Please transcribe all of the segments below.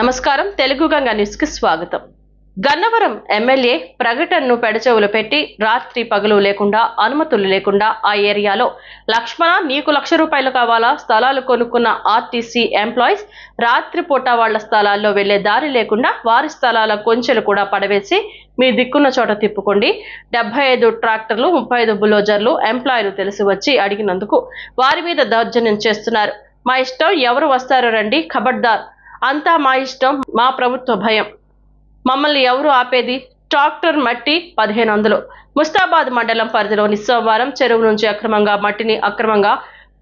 నమస్కారం. తెలుగు గంగా న్యూస్కి స్వాగతం. గన్నవరం ఎమ్మెల్యే ప్రకటనను పెడచెవులు పెట్టి రాత్రి పగలు లేకుండా అనుమతులు లేకుండా ఆ ఏరియాలో లక్ష్మణ నీకు లక్ష రూపాయలు కావాలా? స్థలాలు కొనుక్కున్న ఆర్టీసీ ఎంప్లాయీస్ రాత్రిపూట వాళ్ళ స్థలాల్లో వెళ్ళే దారి లేకుండా వారి స్థలాల కొంచెలు కూడా పడవేసి మీ దిక్కున్న చోట తిప్పుకోండి. డెబ్బై ఐదు ట్రాక్టర్లు ముప్పై ఐదు బులోజర్లు ఎంప్లాయీలు తెలిసి వచ్చి అడిగినందుకు వారి మీద దౌర్జన్యం చేస్తున్నారు. మా ఇష్టం ఎవరు వస్తారో రండి. ఖబర్దార్ అంతా మా ఇష్టం మా ప్రభుత్వ భయం. మమ్మల్ని ఎవరు ఆపేది? ట్రాక్టర్ మట్టి పదిహేను వందలు. ముస్తాబాద్ మండలం పరిధిలోని సోమవారం చెరువు నుంచి అక్రమంగా మట్టిని అక్రమంగా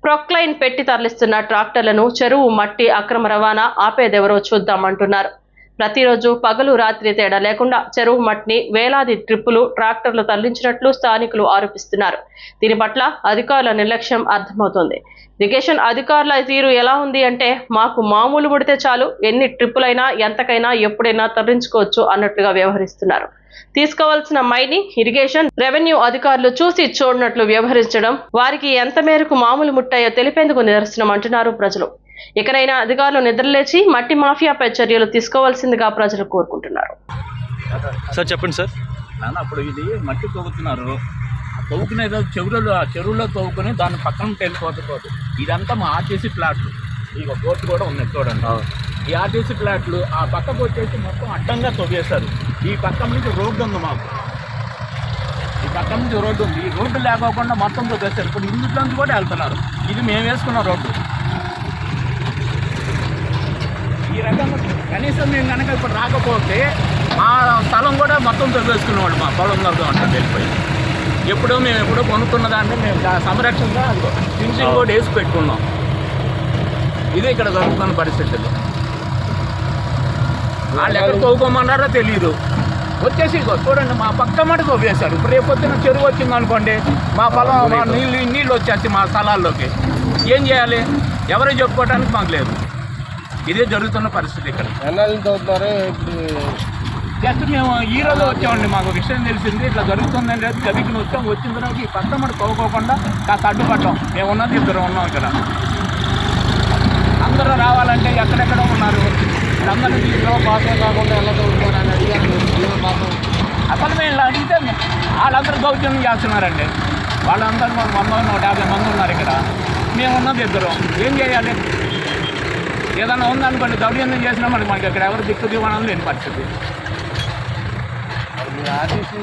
ప్రొక్లైన్ పెట్టి తరలిస్తున్న ట్రాక్టర్లను చెరువు మట్టి అక్రమ రవాణా ఆపేదెవరో చూద్దామంటున్నారు. ప్రతిరోజు పగలు రాత్రి తేడా లేకుండా చెరువు మట్టిని వేలాది ట్రిప్పులు ట్రాక్టర్లు తరలించినట్లు స్థానికులు ఆరోపిస్తున్నారు. దీని పట్ల అధికారుల నిర్లక్ష్యం అర్థమవుతోంది. ఇరిగేషన్ అధికారుల తీరు ఎలా ఉంది అంటే మాకు మామూలు ముడితే చాలు ఎన్ని ట్రిప్పులైనా ఎంతకైనా ఎప్పుడైనా తరలించుకోవచ్చు అన్నట్లుగా వ్యవహరిస్తున్నారు. తీసుకోవాల్సిన మైని ఇరిగేషన్ రెవెన్యూ అధికారులు చూసి చూడనట్లు వ్యవహరించడం వారికి ఎంత మేరకు మామూలు ముట్టాయో తెలిపేందుకు నిదర్శనం అంటున్నారు ప్రజలు. ఇకనైనా అధికారులు నిద్రలేచి మట్టి మాఫియాపై చర్యలు తీసుకోవాల్సిందిగా ప్రజలు కోరుకుంటున్నారు. సార్ చెప్పండి సార్. నాన్న అప్పుడు ఇది మట్టి తవ్వుతున్నారు. తవ్వుకునే చెరువులో చెరువులో తవ్వుకొని దాని పక్కన వెళ్ళిపోతుంది ఇదంతా మా ఆర్టీసీ ప్లాట్లు. ఇక బోర్డు కూడా ఉన్నాయి చూడండి. ఈ ఆర్టీసీ ప్లాట్లు ఆ పక్కకు వచ్చేసి మొత్తం అడ్డంగా తవ్వేశారు. ఈ పక్క నుంచి రోడ్డు ఉంది మాకు. ఈ పక్క నుంచి రోడ్డు ఉంది. ఈ రోడ్డు లేకోకుండా మొత్తం తవ్వేశారు. ఇప్పుడు ఇందులో నుంచి కూడా వెళ్తున్నారు. ఇది మేము వేసుకున్న రోడ్డు ఈ రకంగా కనీసం మేము కనుక ఇప్పుడు రాకపోతే మా స్థలం కూడా మొత్తం తవ్వేసుకునేవాడు మా పొలంలో ఉంటుంది వెళ్ళిపోయి ఎప్పుడో మేము ఎప్పుడో కొనుక్కున్న దాన్ని మేము సంరక్షణగా ఫినిషింగ్ కూడా వేసి పెట్టుకున్నాం. ఇదే ఇక్కడ జరుగుతున్న పరిస్థితులు. వాళ్ళు ఎక్కడ తవ్వుకోమన్నారో తెలియదు వచ్చేసి చూడండి మా పక్క మాట తవ్వేశారు. ఇప్పుడు రేపు చెరువు వచ్చింది అనుకోండి మా పొలం మా నీళ్ళు నీళ్ళు వచ్చేసి మా స్థలాల్లోకి. ఏం చేయాలి? ఎవరు చెప్పుకోవడానికి మాకు లేదు. ఇదే జరుగుతున్న పరిస్థితి ఇక్కడ. ఎన్నాళ్ళు చదువుతున్నారో ఇప్పుడు జస్ట్ మేము ఈ రోజు వచ్చామండి మాకు విషయం తెలిసింది. ఇట్లా జరుగుతుందని లేదు గదికి వచ్చాం వచ్చిన తర్వాత ఈ పక్క మరి తవ్వుకోకుండా కాస్త అడ్డుపడ్డాం. మేము ఉన్నది ఇద్దరు ఉన్నాం ఇక్కడ. అందరూ రావాలంటే ఎక్కడెక్కడ ఉన్నారు. అందరినీ తీసుకురా పాసం కాకుండా ఎలా అడిగాను జీవన పాసం అసలు మేము ఇలా అడిగితే వాళ్ళందరూ దౌర్జన్యం చేస్తున్నారండి. వాళ్ళందరూ మన వంద యాభై మంది ఉన్నారు ఇక్కడ. మేము ఉన్నది ఇద్దరు. ఏం చేయాలి? ఏదైనా ఉందనుకోండి దౌర్జన్యం చేసినా మరి మనకి ఇక్కడ ఎవరు దిక్కు దివాణం లేని పరిస్థితి. ఆర్టీసీ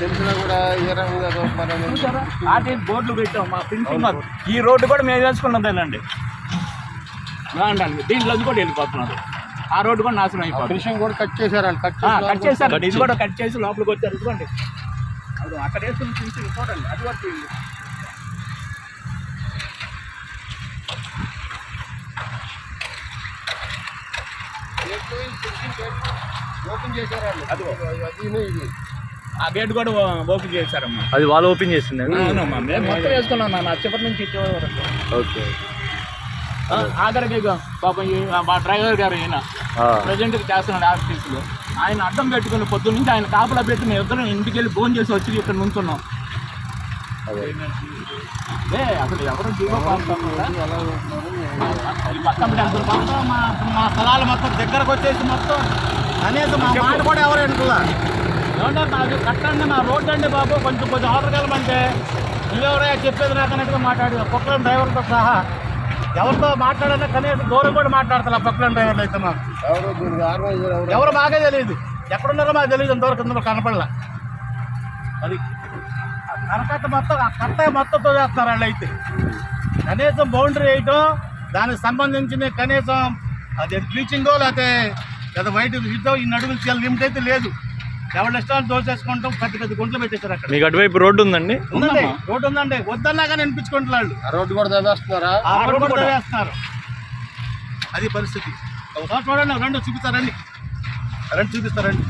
తెలిసినా కూడా ఏ రకంగా చదువుతున్నారని చూసారా? ఆర్టీసీ బోర్డులు పెట్టాం మా ప్రిన్సిపల్ ఈ రోడ్డు కూడా మేము వేసుకున్నదేనండి. రాండి దీంట్లో కూడా వెళ్ళిపోతున్నారు. ఆ రోడ్డు కూడా నాశనం అయిపోతుంది. ఫినిషింగ్ కూడా కట్ చేశారండి కట్ కట్ చేశారు. ఇది కూడా కట్ చేసి లోపలికి వచ్చారు అది అక్కడ వేసుకుని చూడండి అది వరకు ఉంది. ఓపెన్ చేశారండి అదిగో. అది ఇది ఆ గేట్ కూడా ఓపెన్ చేశారమ్మా. అది వాళ్ళు ఓపెన్ చేసిందండి అవునమ్మా మేము మొత్తం వేసుకున్నాం నా చివరి నుంచి ఓకే. ఆ, ఆఖరికి పాపం ఈ- మా డ్రైవర్ గారు ఈయన ప్రజెంట్ చేస్తున్నాడు ఆఫీసులో. ఆయన అడ్డం పెట్టుకుని పొద్దున్న నుంచి ఆయన కాపలా పెట్టి మేము ఇద్దరం ఇంటికి వెళ్ళి ఫోన్ చేసి వచ్చి ఇక్కడ నుంచున్నాం. అసలు ఎవరు జీవో పక్కన మా మా స్థలాలు మొత్తం దగ్గరకు వచ్చేసి మొత్తం కనీసం మా మాట కూడా ఎవరు వింటున్నా ఏమంటే మాది కట్టండి మా రోడ్డు అండి బాబు కొంచెం కొంచెం ఆర్డర్ కలమంటే నువ్వెవరయ్యా చెప్పేది నాకు అన్నట్టుగా మాట్లాడి పొక్కలం డ్రైవర్తో సహా ఎవరితో మాట్లాడాలో కనీసం దూరం కూడా మాట్లాడతా పొక్కలం డ్రైవర్లు అయితే మాకు. ఎవరు మాకే తెలియదు. ఎక్కడున్నారో మాకు తెలియదు ఇంతవరకు ఇందులో కనపడలా. అది ఆ కరకట్ట మొత్తం ఆ కట్ట మొత్తంతో వేస్తున్నారు వాళ్ళు అయితే కనీసం బౌండరీ వేయటం దానికి సంబంధించిన కనీసం అది బ్లీచింగో లేకపోతే లేదా వైట్ ఇదో ఈ నడుగులు చాలా లిమిట్ అయితే లేదు. ఎవరి ఇష్టాలు దోచేసుకుంటాం పెద్ద పెద్ద గుంటలు పెట్టేశారు అక్కడ. మీకు అటువైపు రోడ్డు ఉందండి? ఉందండి రోడ్డు ఉందండి. వద్దన్నా కానీ ఆ రోడ్డు కూడా చదివేస్తున్నారా ఆ రోడ్డు కూడా వేస్తున్నారు అది పరిస్థితి. ఒకసారి చూడండి రెండు చూపిస్తారండి. రెండు చూపిస్తారండి.